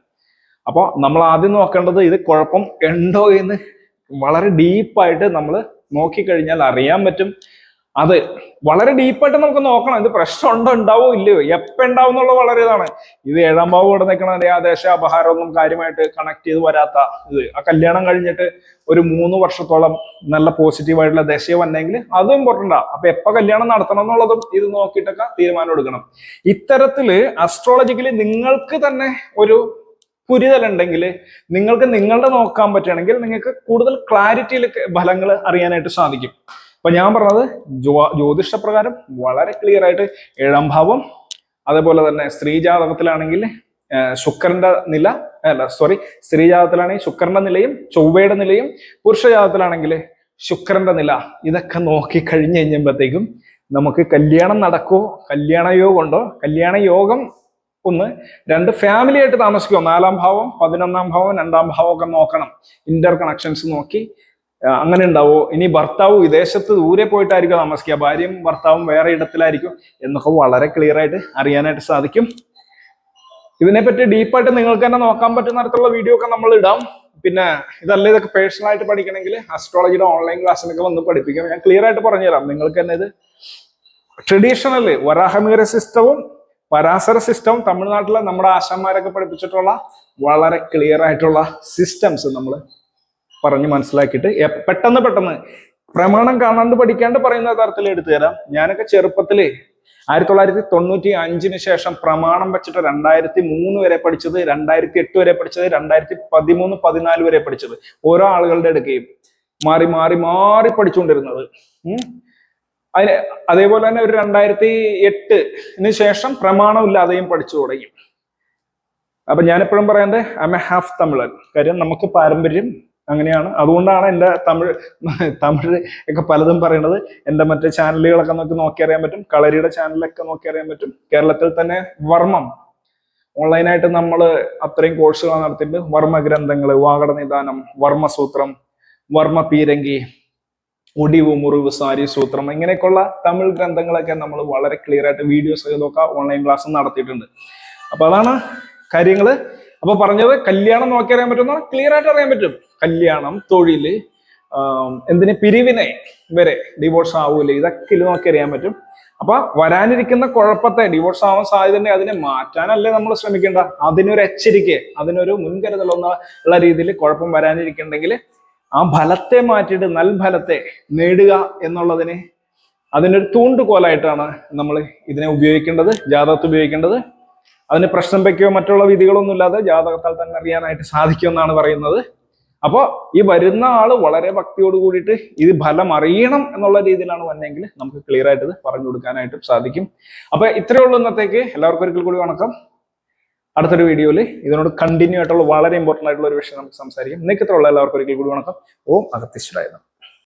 അപ്പൊ നമ്മൾ ആദ്യം നോക്കേണ്ടത് ഇത് കുഴപ്പം ഉണ്ടോ എന്ന് വളരെ ഡീപ്പായിട്ട് നമ്മൾ നോക്കിക്കഴിഞ്ഞാൽ അറിയാൻ പറ്റും. അത് വളരെ ഡീപ്പായിട്ട് നമുക്ക് നോക്കണം. ഇത് പ്രശ്നം ഉണ്ടോ ഉണ്ടാവോ ഇല്ലയോ? എപ്പ ഉണ്ടാവും എന്നുള്ളത് വളരെ ഇതാണ്. ഇത് ഏഴാം ഭാവം ഇവിടെ നിൽക്കണ ആ ദേശാപഹാരമൊന്നും കാര്യമായിട്ട് കണക്ട് ചെയ്ത് വരാത്ത ഇത്. ആ കല്യാണം കഴിഞ്ഞിട്ട് ഒരു മൂന്ന് വർഷത്തോളം നല്ല പോസിറ്റീവ് ആയിട്ടുള്ള ദശ വന്നെങ്കിൽ അതും ഇമ്പോർട്ടന്റ് അപ്പൊ എപ്പോ കല്യാണം നടത്തണം എന്നുള്ളതും ഇത് നോക്കിയിട്ടൊക്കെ തീരുമാനം എടുക്കണം. ഇത്തരത്തിൽ അസ്ട്രോളജിക്കലി നിങ്ങൾക്ക് തന്നെ ഒരു പുരിതലുണ്ടെങ്കിൽ നിങ്ങൾക്ക് നിങ്ങളുടെ നോക്കാൻ പറ്റുകയാണെങ്കിൽ നിങ്ങൾക്ക് കൂടുതൽ ക്ലാരിറ്റിയിൽ ഫലങ്ങൾ അറിയാനായിട്ട് സാധിക്കും. അപ്പൊ ഞാൻ പറഞ്ഞത് ജ്യോ ജ്യോതിഷ പ്രകാരം വളരെ ക്ലിയർ ആയിട്ട് ഏഴാം ഭാവം അതേപോലെ തന്നെ സ്ത്രീ ജാതകത്തിലാണെങ്കിൽ ശുക്രന്റെ നില അല്ല സോറി സ്ത്രീ ജാതകത്തിലാണെങ്കിൽ ശുക്രന്റെ നിലയും ചൊവ്വയുടെ നിലയും പുരുഷ ജാതകത്തിലാണെങ്കിൽ ശുക്രന്റെ നില. ഇതൊക്കെ നോക്കി കഴിഞ്ഞു കഴിഞ്ഞപ്പോഴത്തേക്കും നമുക്ക് കല്യാണം നടക്കോ കല്യാണ യോഗം ഉണ്ടോ? കല്യാണ യോഗം ഒന്ന് രണ്ട് ഫാമിലി ആയിട്ട് താമസിക്കുമോ നാലാം ഭാവം പതിനൊന്നാം ഭാവം രണ്ടാം ഭാവം ഒക്കെ നോക്കണം. ഇന്റർ കണക്ഷൻസ് നോക്കി അങ്ങനെ ഉണ്ടാവോ? ഇനി ഭർത്താവ് വിദേശത്ത് ദൂരെ പോയിട്ടായിരിക്കും താമസിക്കുക. ഭാര്യയും ഭർത്താവും വേറെ ഇടത്തിലായിരിക്കും എന്നൊക്കെ വളരെ ക്ലിയർ ആയിട്ട് അറിയാനായിട്ട് സാധിക്കും. ഇതിനെപ്പറ്റി ഡീപ്പായിട്ട് നിങ്ങൾക്ക് തന്നെ നോക്കാൻ പറ്റുന്ന തരത്തിലുള്ള വീഡിയോ ഒക്കെ നമ്മൾ ഇടാം. പിന്നെ ഇതല്ല ഇതൊക്കെ പേഴ്സണൽ ആയിട്ട് പഠിക്കണമെങ്കിൽ അസ്ട്രോളജിയുടെ ഓൺലൈൻ ക്ലാസ്സിനൊക്കെ വന്ന് പഠിപ്പിക്കാം ഞാൻ ക്ലിയർ ആയിട്ട് പറഞ്ഞുതരാം. നിങ്ങൾക്ക് തന്നെ ഇത് ട്രഡീഷണൽ വരാഹമീര സിസ്റ്റവും പരാസര സിസ്റ്റവും തമിഴ്നാട്ടിലെ നമ്മുടെ ആശാന്മാരൊക്കെ പഠിപ്പിച്ചിട്ടുള്ള വളരെ ക്ലിയർ ആയിട്ടുള്ള സിസ്റ്റംസ് നമ്മൾ പറഞ്ഞ് മനസ്സിലാക്കിയിട്ട് എ- പെട്ടെന്ന് പെട്ടെന്ന് പ്രമാണം കാണാണ്ട് പഠിക്കാണ്ട് പറയുന്ന തരത്തിൽ എടുത്തു തരാം. ഞാനൊക്കെ ചെറുപ്പത്തിൽ ആയിരത്തി തൊള്ളായിരത്തി തൊണ്ണൂറ്റി അഞ്ചിന് ശേഷം പ്രമാണം വെച്ചിട്ട് രണ്ടായിരത്തി മൂന്ന് വരെ പഠിച്ചത് രണ്ടായിരത്തി എട്ട് വരെ പഠിച്ചത് രണ്ടായിരത്തി പതിമൂന്ന് പതിനാല് വരെ പഠിച്ചത് ഓരോ ആളുകളുടെ എടുക്കുകയും മാറി മാറി മാറി പഠിച്ചുകൊണ്ടിരുന്നത്. അതിന് അതേപോലെ തന്നെ ഒരു രണ്ടായിരത്തി എട്ടിന് ശേഷം പ്രമാണമില്ലാതെയും പഠിച്ചു തുടങ്ങി. അപ്പൊ ഞാനെപ്പോഴും പറയാണ്ട് ഐ എ ഹാഫ് തമിഴൻ കാര്യം നമുക്ക് പാരമ്പര്യം അങ്ങനെയാണ്. അതുകൊണ്ടാണ് എന്റെ തമിഴ് തമിഴ് ഒക്കെ പലതും പറയുന്നത്. എന്റെ മറ്റേ ചാനലുകളൊക്കെ നമുക്ക് നോക്കി അറിയാൻ പറ്റും. കളരിയുടെ ചാനലൊക്കെ നോക്കി അറിയാൻ പറ്റും. കേരളത്തിൽ തന്നെ വർമ്മം. ഓൺലൈനായിട്ട് നമ്മൾ അത്രയും കോഴ്സുകൾ നടത്തിയിട്ട് വർമ്മ ഗ്രന്ഥങ്ങൾ വാകട നിദാനം വർമ്മസൂത്രം വർമ്മ പീരങ്കി ഒടിവ് മുറിവ് സാരി സൂത്രം ഇങ്ങനെയൊക്കെയുള്ള തമിഴ് ഗ്രന്ഥങ്ങളൊക്കെ നമ്മൾ വളരെ ക്ലിയർ ആയിട്ട് വീഡിയോസ് നോക്കാം ഓൺലൈൻ ക്ലാസ് നടത്തിയിട്ടുണ്ട്. അപ്പൊ അതാണ് കാര്യങ്ങൾ. അപ്പൊ പറഞ്ഞത് കല്യാണം നോക്കി അറിയാൻ പറ്റുന്ന ക്ലിയർ ആയിട്ട് അറിയാൻ പറ്റും. കല്യാണം തൊഴിൽ ആം, എന്തിന് പിരിവിനെ വരെ ഡിവോഴ്സ് ആവൂല? ഇതൊക്കെ ഇത് നോക്കി അറിയാൻ പറ്റും. അപ്പൊ വരാനിരിക്കുന്ന കുഴപ്പത്തെ ഡിവോഴ്സ് ആവാൻ സാധ്യതയുണ്ട് അതിനെ മാറ്റാനല്ലേ നമ്മൾ ശ്രമിക്കേണ്ട? അതിനൊരു എച്ചരിക്ക അതിനൊരു മുൻകരുതൽ ഉള്ള രീതിയിൽ കുഴപ്പം വരാനിരിക്കുന്നുണ്ടെങ്കിൽ ആ ഫലത്തെ മാറ്റിയിട്ട് നൽഫലത്തെ നേടുക എന്നുള്ളതിന് അതിനൊരു തൂണ്ടുകോലായിട്ടാണ് നമ്മൾ ഇതിനെ ഉപയോഗിക്കേണ്ടത് ജാതകത്ത് ഉപയോഗിക്കേണ്ടത്. അതിന് പ്രശ്നം വയ്ക്കുകയോ മറ്റുള്ള വിധികളൊന്നുമില്ലാതെ ജാതകത്താൽ തന്നെ അറിയാനായിട്ട് സാധിക്കുമെന്നാണ് പറയുന്നത്. അപ്പോൾ ഈ വരുന്ന ആൾ വളരെ ഭക്തിയോട് കൂടിയിട്ട് ഇത് ഫലം അറിയണം എന്നുള്ള രീതിയിലാണ് വന്നെങ്കിൽ നമുക്ക് ക്ലിയർ ആയിട്ട് ഇത് പറഞ്ഞു കൊടുക്കാനായിട്ട് സാധിക്കും. അപ്പൊ ഇത്രയേ ഉള്ളൂ ഇന്നത്തേക്ക്. എല്ലാവർക്കും ഒരിക്കൽ കൂടി വണക്കം. അടുത്തൊരു വീഡിയോയിൽ ഇതിനോട് കണ്ടിന്യൂ ആയിട്ടുള്ള വളരെ ഇമ്പോർട്ടന്റ് ആയിട്ടുള്ള ഒരു വിഷയം നമുക്ക് സംസാരിക്കും. നിങ്ങൾക്ക് ഇത്രയുള്ള എല്ലാവർക്കും ഒരിക്കൽ കൂടി വണക്കം. ഓം അഗത്തീശ്വരായിരുന്നു